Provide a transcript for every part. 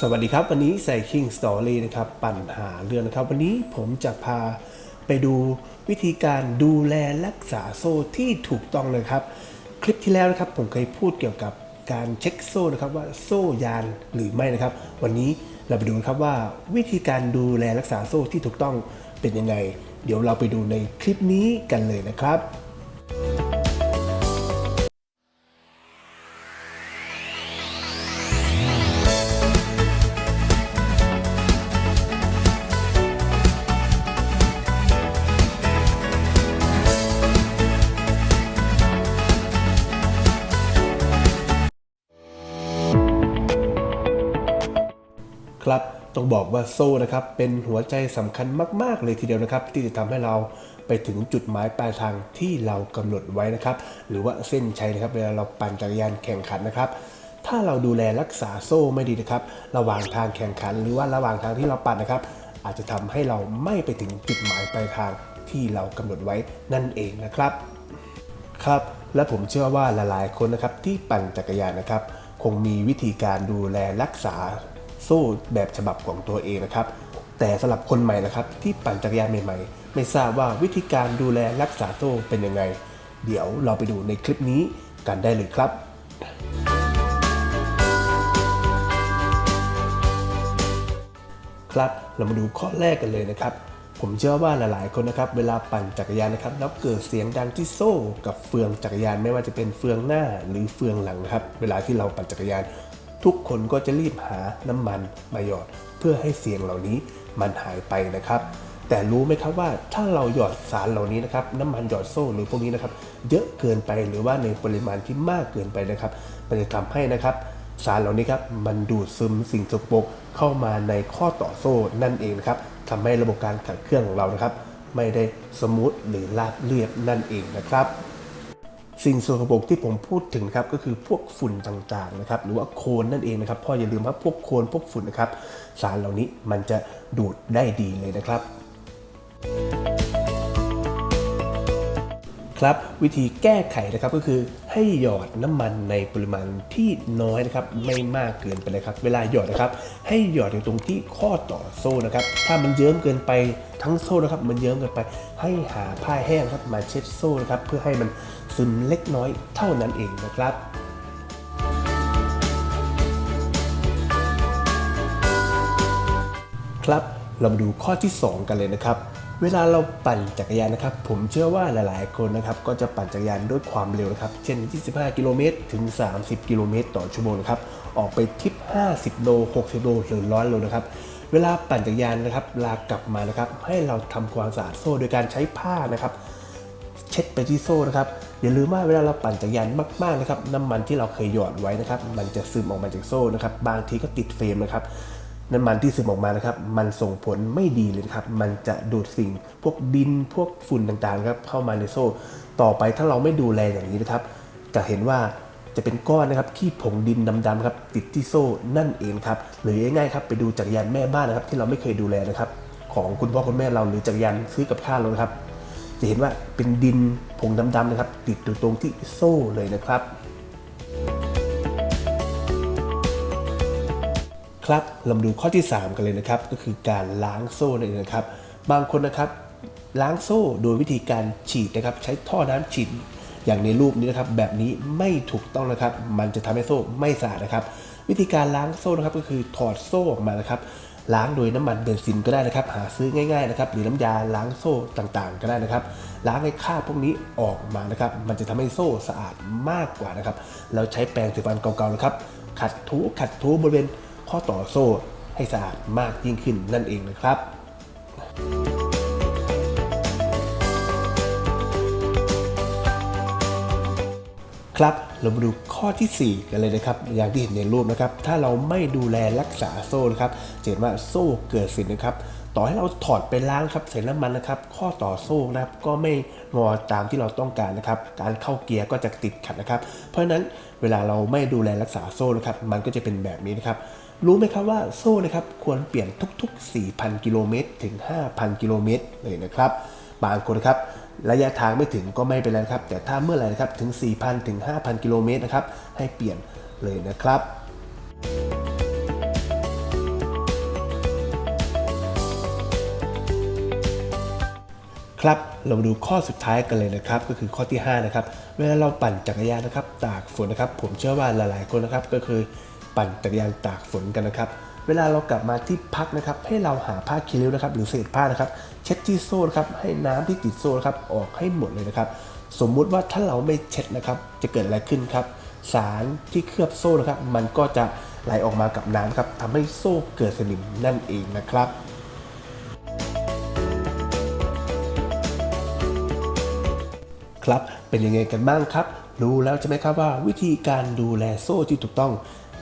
สวัสดีครับวันนี้ใส่ King Story นะครับปัญหาเรื่องนะครับ วันนี้ผมจะพาไปดูวิธีการดูแลรักษาโซ่ที่ถูกต้องเลยครับ คลิปที่แล้วนะครับผมเคยพูดเกี่ยวกับการเช็คโซ่นะครับว่าโซ่ยานหรือไม่นะครับ วันนี้เราไปดูครับว่าวิธีการดูแลรักษาโซ่ที่ถูกต้องเป็นยังไง เดี๋ยวเราไปดูในคลิปนี้กันเลยนะครับ ต้องบอกว่าโซ่นะครับเป็นหัวใจสำคัญมากๆ เลยทีเดียวนะครับ ที่จะทำให้เราไปถึงจุดหมายปลายทางที่เรากำหนดไว้นะครับ หรือว่าเส้นชัยนะครับเวลาเราปั่นจักรยานแข่งขันนะครับ ถ้าเราดูแลรักษาโซ่ไม่ดีนะครับ ระหว่างทางแข่งขัน หรือว่าระหว่างทางที่เราปั่นนะครับ อาจจะทำให้เราไม่ไปถึงจุดหมายปลายทางที่เรากำหนดไว้นั่นเองนะครับครับ และผมเชื่อว่าหลายๆคนนะครับที่ปั่นจักรยานนะครับ คงมีวิธีการดูแลรักษา โซ่แบบฉบับของตัวเองนะครับ แต่สำหรับคนใหม่นะครับ ที่ปั่นจักรยานใหม่ๆ ไม่ทราบว่าวิธีการดูแลรักษาโซ่เป็นยังไง เดี๋ยวเราไปดูในคลิปนี้กันได้เลยครับครับเรามาดูข้อแรกกันเลยนะครับ ผมเชื่อว่าหลายๆคนนะครับ เวลาปั่นจักรยานนะครับ แล้วเกิดเสียงดังที่โซ่ กับเฟืองจักรยานไม่ว่าจะเป็นเฟืองหน้าหรือเฟืองหลังนะครับ เวลาที่เราปั่นจักรยาน ทุกคนก็จะรีบหาน้ำมันมาหยอด เพื่อให้เสียงเหล่านี้มันหายไปนะครับ แต่รู้ไหมครับว่าถ้าเราหยอดสารเหล่านี้นะครับน้ำมันหยอดโซ่หรือพวกนี้นะครับ เยอะเกินไปหรือว่าในปริมาณที่มากเกินไปนะครับ มันจะทำให้นะครับสารเหล่านี้ครับมันดูดซึมสิ่งสกปรกเข้ามาในข้อต่อโซ่นั่นเองครับทำให้ระบบการขับเคลื่อนของเรานะครับ ไม่ได้สมูทหรือราบเรียบนั่นเองนะครับ สิ่งสกปรกที่ผมพูดถึงครับก็คือพวกฝุ่นต่างๆนะครับหรือว่าโคลนนั่นเองนะครับพ่ออย่าลืมว่าพวกโคลนพวกฝุ่นนะครับสารเหล่านี้มันจะดูดได้ดีเลยนะครับ ครับวิธีแก้ไขนะครับก็คือให้หยอดน้ำมันในปริมาณที่น้อยนะครับไม่มากเกินไปเลยครับ เวลาหยอดนะครับ ให้หยอดในตรงที่ข้อต่อโซ่นะครับ ถ้ามันเยิ้มเกินไปทั้งโซ่นะครับ มันเยิ้มเกินไป ให้หาผ้าแห้งครับมาเช็ดโซ่นะครับ เพื่อให้มันซึมเล็กน้อยเท่านั้นเองนะครับครับเรามาดูข้อที่ 2 กันเลยนะครับ เวลาเราปั่นจักรยานนะครับ ผมเชื่อว่าหลาย ๆ คนนะครับ ก็จะปั่นจักรยานด้วยความเร็วนะครับ เช่น 25 กิโลเมตรถึง 30 กิโลเมตรต่อชั่วโมงนะครับ ออกไปทิป 50 โล 60 โลหรือ 100 โลนะครับ เวลาปั่นจักรยานนะครับลากลับมานะครับ ให้เราทำความสะอาดโซ่โดยการใช้ผ้านะครับ เช็ดไปที่โซ่นะครับ อย่าลืมว่าเวลาเราปั่นจักรยานมาก ๆ นะครับ น้ำมันที่เราเคยหยอดไว้นะครับ มันจะซึมออกมาจากโซ่นะครับ บางทีก็ติดเฟรมนะครับ น้ำมันที่ซึมออกมานะครับ มันส่งผลไม่ดีเลยครับ มันจะดูดสิ่งพวกดินพวกฝุ่นต่างๆครับเข้ามาในโซ่ ต่อไปถ้าเราไม่ดูแลอย่างนี้นะครับ จะเห็นว่าจะเป็นก้อนนะครับขี้ผงดินดำๆครับติดที่โซ่นั่นเองครับหรือง่ายๆครับไปดูจักรยานแม่บ้านนะครับ ที่เราไม่เคยดูแลนะครับ ของคุณพ่อคุณแม่เราหรือจักรยานซื้อกับข้าวเราครับ จะเห็นว่าเป็นดินผงดำๆนะครับ ติดอยู่ตรงที่โซ่เลยนะครับ ครับเรามาดูข้อที่ 3 กันเลยนะครับ ก็คือการล้างโซ่นั่นเองนะครับ บางคนนะครับล้างโซ่โดยวิธีการฉีดนะครับ ใช้ท่อน้ำฉีดอย่างในรูปนี้นะครับ แบบนี้ไม่ถูกต้องนะครับ มันจะทำให้โซ่ไม่สะอาดนะครับ วิธีการล้างโซ่นะครับก็คือถอดโซ่ออกมานะครับ ล้างโดยน้ำมันเบนซินก็ได้นะครับ หาซื้อง่ายๆนะครับหรือน้ำยาล้างโซ่ต่างๆ ก็ได้นะครับ ล้างให้คราบพวกนี้ออกมานะครับ มันจะทำให้โซ่สะอาดมากกว่านะครับแล้วใช้แปรงสีฟันเก่าๆนะครับ ขัดถูขัดถูบริเวณ ข้อต่อโซ่ให้สะอาดมากยิ่งขึ้นนั่นเองนะครับ ครับเรามาดูข้อทีสี่ 4 กันเลยนะครับ อย่างที่เห็นในรูปนะครับ ถ้าเราไม่ดูแลรักษาโซ่นะครับจะเห็นว่าโซ่เกิดสินนะครับต่อให้เราถอดไปล้างครับใส่น้ำมันนะครับ ข้อต่อโซ่นะครับก็ไม่งอตามที่เราต้องการนะครับ การเข้าเกียร์ก็จะติดขัดนะครับ เพราะฉะนั้นเวลาเราไม่ดูแลรักษาโซ่นะครับ มันก็จะเป็นแบบนี้นะครับ รู้ไหมครับว่าโซ่นะครับควรเปลี่ยนทุกๆ 4,000 กิโลเมตรถึง 5,000 กิโลเมตรเลยนะครับ บางคนครับระยะทางไม่ถึงก็ไม่เป็นไรครับ แต่ถ้าเมื่อไหร่นะครับถึง 4,000 ถึง 5,000 กิโลเมตรนะครับให้เปลี่ยนเลยนะครับครับเรามาดูข้อสุดท้ายกันเลยนะครับ ก็คือข้อที่ 5 นะครับ เวลาเราปั่นจักรยานนะครับ ตากฝนนะครับ ผมเชื่อว่าหลายๆคนนะครับ ก็คือ ปั่นจักรยานตากฝนกันนะครับ เวลาเรากลับมาที่พักนะครับ ให้เราหาผ้าคีริ้วนะครับ หรือเศษผ้านะครับ เช็ดที่โซ่นครับให้น้ำที่ติดโซ่นครับออกให้หมดเลยนะครับ สมมุติว่าถ้าเราไม่เช็ดนะครับ จะเกิดอะไรขึ้นครับ สารที่เคลือบโซ่นะครับ มันก็จะไหลออกมากับน้ำครับทำให้โซ่เกิดสนิมนั่นเองนะครับครับ เป็นยังไงกันบ้างครับ รู้แล้วใช่ไหมครับว่าวิธีการดูแลโซ่ที่ถูกต้อง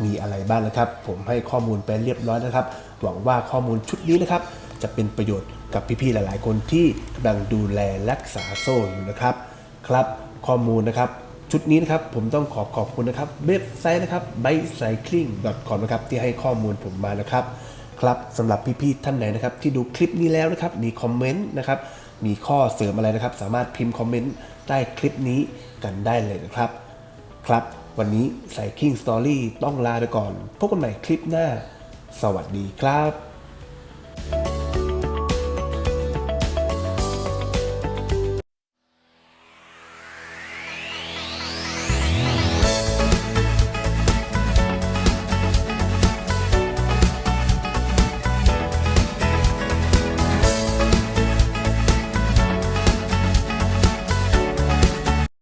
มีอะไรบ้างนะครับ ผมให้ข้อมูลไปเรียบร้อยนะครับ หวังว่าข้อมูลชุดนี้นะครับ จะเป็นประโยชน์กับพี่ๆหลาย ๆ คนที่กำลังดูแลรักษาโซ่อยู่นะครับครับ ข้อมูลนะครับชุดนี้นะครับผมต้องขอขอบคุณนะครับเว็บไซต์นะครับ bicycling.com นะครับที่ให้ข้อมูลผมมานะครับครับสำหรับพี่ๆท่านไหนนะครับที่ดูคลิปนี้แล้วนะครับมีคอมเมนต์นะครับมีข้อเสริมอะไรนะครับ สามารถพิมพ์คอมเมนต์ใต้คลิปนี้กันได้เลยนะครับ ครับ วันนี้ใส่ King Story ต้องลาไปก่อน พบกันใหม่คลิปหน้า สวัสดีครับ